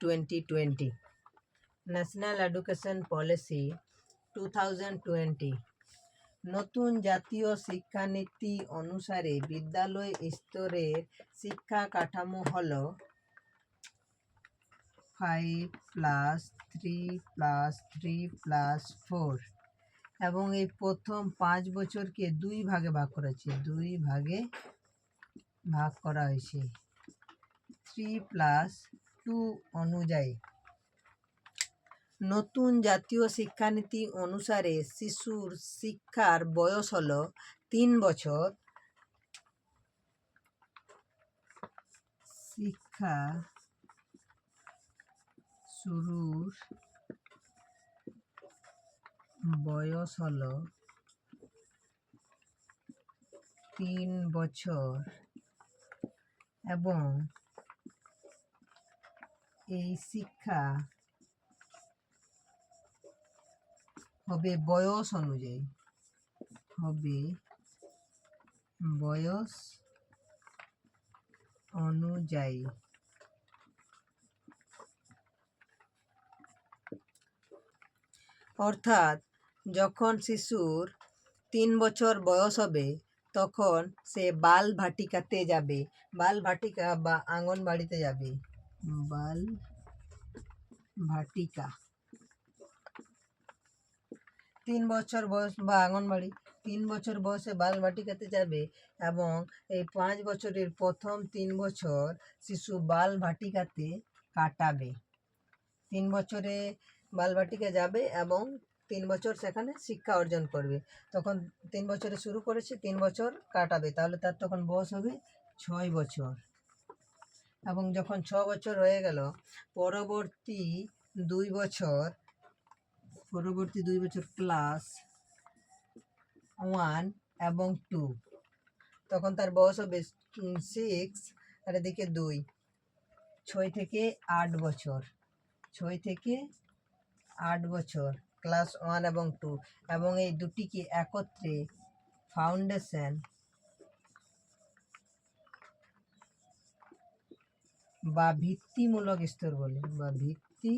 Twenty twenty national education policy to নতুন জাতীয় শিক্ষানীতি অনুসারে বিদ্যালয় স্তরের শিক্ষা কাঠামো হল five plus three plus three plus four এবং এই প্রথম পাঁচ বছরকে দুই ভাগে ভাগ করা হয়েছে। দুই ভাগে ভাগ করা হয়েছে। থ্রি প্লাস টু অনুযায়ী। নতুন জাতীয় শিক্ষানীতি অনুসারে শিশুর শিক্ষার বয়স হলো তিন বছর। শিক্ষা শুরুর বয়স হলো তিন বছর এবং এই শিক্ষা হবে বয়স অনুযায়ী। হবে বয়স অনুযায়ী। অর্থাৎ যখন শিশুর তিন বছর বয়স হবে, তখন সে বাল ভাটিকাতে যাবে, বাল ভাটিকা বা আঙ্গনবাড়িতে যাবে। বাল ভাটিকা। তিন বছর বয়স, বা আঙ্গনবাড়ি, তিন বছর বয়সে বাল ভাটিকাতে যাবে এবং এই পাঁচ বছরের প্রথম তিন বছর শিশু বাল ভাটিকাতে কাটাবে। তিন বছরে বাল ভাটিকা যাবে এবং তিন বছর সেখানে শিক্ষা অর্জন করবে। তখন তিন বছরে শুরু করেছে, তিন বছর কাটাবে। তাহলে তার তখন বয়স হবে ছয় বছর। এবং যখন ছ বছর হয়ে গেল, পরবর্তী দুই বছর, পরবর্তী দুই বছর ক্লাস ওয়ান এবং টু তখন তার বয়স হবে সিক্স আর এদিকে দুই, ছয় থেকে আট বছর, ছয় থেকে আট বছর ক্লাস ওয়ান এবং টু এবং এই দুটিকে একত্রে ফাউন্ডেশন বা ভিত্তিমূলক স্তর বলে, বা ভিত্তি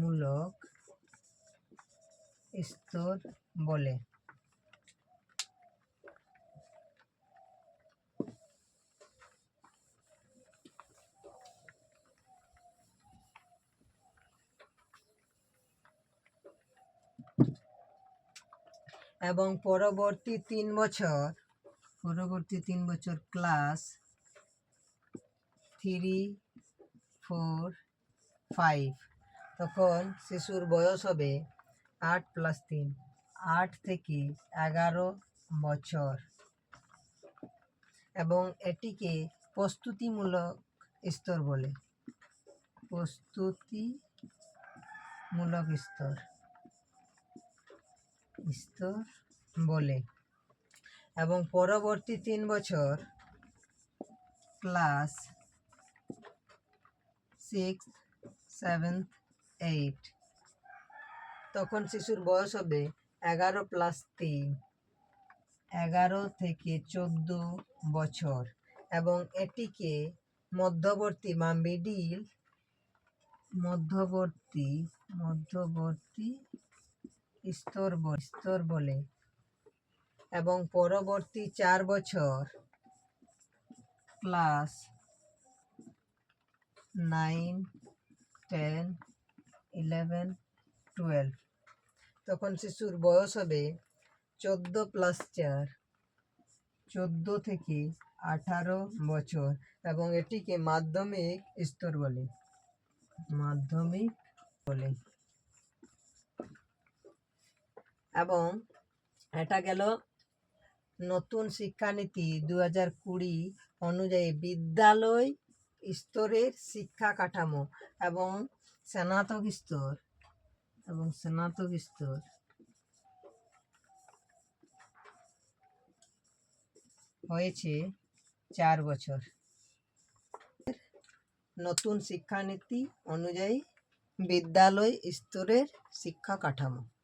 মূলক স্তর বলে। এবং পরবর্তী তিন বছর, পরবর্তী তিন বছর ক্লাস থ্রি ফোর ফাইভ তখন শিশুর বয়স হবে আট প্লাস তিন। আট থেকে এগারো বছর। এবং এটিকে প্রস্তুতিমূলক স্তর বলে। প্রস্তুতিমূলক স্তর। স্তর বলে। এবং পরবর্তী তিন বছর ক্লাস সিক্স সেভেন্থ এইট তখন শিশুর বয়স হবে এগারো প্লাস তিন। এগারো থেকে চোদ্দ বছর। এবং এটিকে মধ্যবর্তী বা মিডিল মধ্যবর্তী মধ্যবর্তী স্তর স্তর বলে। এবং পরবর্তী চার বছর class nine ten eleven twelve তখন শিশুর বয়স হবে চোদ্দ প্লাস চার। চোদ্দ থেকে আঠারো বছর এবং এটিকে মাধ্যমিক স্তর বলে। মাধ্যমিক বলে। এবং এটা গেল নতুন শিক্ষানীতি দু হাজার কুড়ি অনুযায়ী বিদ্যালয় স্তরের শিক্ষা কাঠামো এবং স্নাতক স্তর এবং স্নাতক স্তর। হয়েছে চার বছর। নতুন শিক্ষানীতি অনুযায়ী বিদ্যালয় স্তরের শিক্ষা কাঠামো।